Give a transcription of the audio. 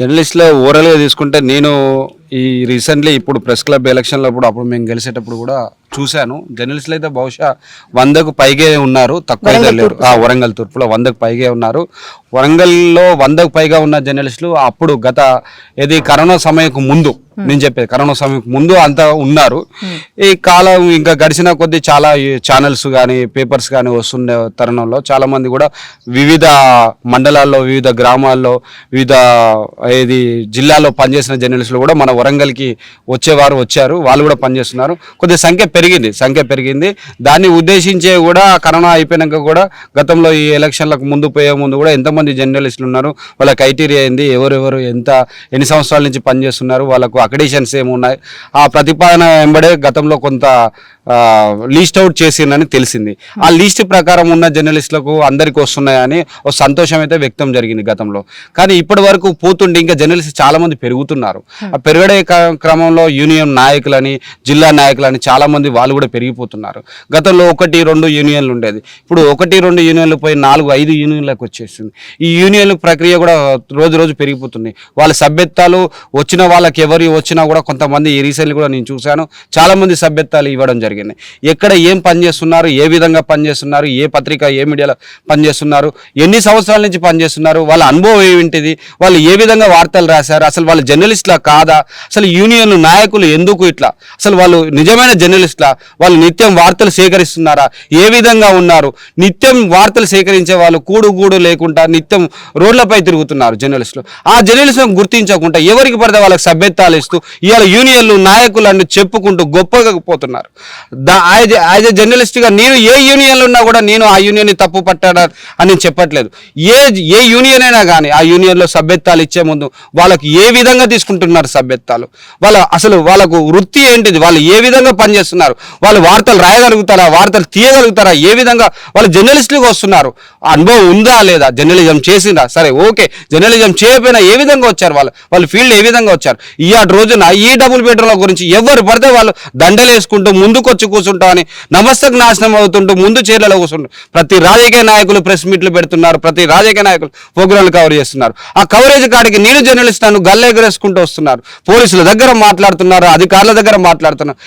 జర్నలిస్ట్లో ఓవరాల్గా తీసుకుంటే నేను ఈ రీసెంట్లీ ఇప్పుడు ప్రెస్ క్లబ్ ఎలక్షన్లో అప్పుడు అప్పుడు మేము గెలిచేటప్పుడు కూడా చూశాను. జర్నలిస్టులు అయితే బహుశా వందకు పైగే ఉన్నారు. తక్కువ అయితే లేరు. ఆ, వరంగల్ తూర్పులో వందకు పైగే ఉన్నారు. వరంగల్లో వందకు పైగా ఉన్న జర్నలిస్టులు అప్పుడు గత ఏది కరోనా సమయంకు ముందు నేను చెప్పేది. కరోనా సమయం ముందు అంతా ఉన్నారు. ఈ కాలం ఇంకా గడిచిన కొద్దీ చాలా ఛానల్స్ కానీ పేపర్స్ కానీ వస్తుండే తరుణంలో చాలా మంది కూడా వివిధ మండలాల్లో వివిధ గ్రామాల్లో వివిధ ఏది జిల్లాలో పనిచేసిన జర్నలిస్టులు కూడా మన వరంగల్కి వచ్చేవారు వచ్చారు. వాళ్ళు కూడా పనిచేస్తున్నారు. కొద్ది సంఖ్య పెరిగింది సంఖ్య పెరిగింది. దాన్ని ఉద్దేశించే కూడా కరోనా అయిపోయినాక కూడా గతంలో ఈ ఎలక్షన్లకు ముందు పోయే ముందు కూడా ఎంతమంది జర్నలిస్టులు ఉన్నారు? వాళ్ళ క్రైటీరియా ఏంది? ఎవరెవరు? ఎంత ఎన్ని సంవత్సరాల నుంచి పనిచేస్తున్నారు? వాళ్ళకు అక్రిడేషన్స్ ఏమున్నాయి? ఆ ప్రతిపాదన వెంబడే గతంలో కొంత లీస్ట్ అవుట్ చేసిందని తెలిసింది. ఆ లీస్ట్ ప్రకారం ఉన్న జర్నలిస్టులకు అందరికి వస్తున్నాయని ఒక సంతోషం అయితే వ్యక్తం జరిగింది గతంలో. కానీ ఇప్పటి వరకు పోతుండే ఇంకా జర్నలిస్ట్ చాలా మంది పెరుగుతున్నారు ఆ పెరగడే క్రమంలో యూనియన్ నాయకులని జిల్లా నాయకులని చాలా మంది వాళ్ళు కూడా పెరిగిపోతున్నారు. గతంలో ఒకటి రెండు యూనియన్లు ఉండేది. ఇప్పుడు ఒకటి రెండు యూనియన్లు పోయి నాలుగు ఐదు యూనియన్లకు వచ్చేసింది. ఈ యూనియన్ల ప్రక్రియ కూడా రోజు రోజు పెరిగిపోతుంది. వాళ్ళ సభ్యత్వాలు వచ్చిన వాళ్ళకి ఎవరు వచ్చినా కూడా కొంతమంది ఈ రీసెంట్లీ కూడా నేను చూశాను. చాలామంది సభ్యత్వాలు ఇవ్వడం జరిగింది. ఎక్కడ ఏం పని చేస్తున్నారు ఏ విధంగా పనిచేస్తున్నారు ఏ పత్రిక ఏ మీడియాలో పనిచేస్తున్నారు ఎన్ని సంవత్సరాల నుంచి పనిచేస్తున్నారు వాళ్ళ అనుభవం ఏమిటిది వాళ్ళు ఏ విధంగా వార్తలు రాశారు అసలు వాళ్ళు జర్నలిస్టులా కాదా అసలు యూనియన్ నాయకులు ఎందుకు ఇట్లా అసలు వాళ్ళు నిజమైన జర్నలిస్టులా వాళ్ళు నిత్యం వార్తలు సేకరిస్తున్నారా ఏ విధంగా ఉన్నారు నిత్యం వార్తలు సేకరించే వాళ్ళు కూడు గూడు లేకుండా నిత్యం రోడ్లపై తిరుగుతున్నారు జర్నలిస్టులు. ఆ జర్నలిస్టులను గుర్తించకుండా ఎవరికి పడితే వాళ్ళకి సభ్యత్వాలు చేస్తూ ఇవాళ యూనియన్లు నాయకులు అని చెప్పుకుంటూ గొప్పగా పోతున్నారు. దా యాజ్ ఎ జర్నలిస్ట్గా నేను ఏ యూనియన్లు ఉన్నా కూడా నేను ఆ యూనియన్ని తప్పు పట్టాడా అని నేను చెప్పట్లేదు. ఏ ఏ యూనియన్ అయినా కానీ ఆ యూనియన్లో సభ్యత్వాలు ఇచ్చే ముందు వాళ్ళకి ఏ విధంగా తీసుకుంటున్నారు సభ్యత్వాలు? వాళ్ళ అసలు వాళ్ళకు వృత్తి ఏంటిది? వాళ్ళు ఏ విధంగా పనిచేస్తున్నారు? వాళ్ళు వార్తలు రాయగలుగుతారా? వార్తలు తీయగలుగుతారా? ఏ విధంగా వాళ్ళు జర్నలిస్టులుగా వస్తున్నారు? అనుభవం ఉందా లేదా? జర్నలిజం చేసిందా? సరే ఓకే. జర్నలిజం చేయకపోయినా ఏ విధంగా వచ్చారు వాళ్ళు? వాళ్ళు ఫీల్డ్ ఏ విధంగా వచ్చారు? ఈ ఆటి రోజున ఈ డబుల్ బెడ్రూమ్ల గురించి ఎవరు పడితే వాళ్ళు దండలు వేసుకుంటూ ముందుకు వచ్చి అని నమస్తకు నాశనం అవుతుంటూ ముందు చీరలో కూర్చుంటారు ప్రతి రాజకీయ నాయకులు ప్రెస్ మీట్లు పెడుతున్నారు ప్రతి రాజకీయ నాయకులు ప్రోగ్రాంలు కవర్ చేస్తున్నారు. ఆ కవరేజ్ కాడికి నేను జర్నలిస్ట్ నన్ను గల్లెగరేసుకుంటూ వస్తున్నారు. పోలీసుల దగ్గర మాట్లాడుతున్నారు అధికారుల దగ్గర మాట్లాడుతున్నారు.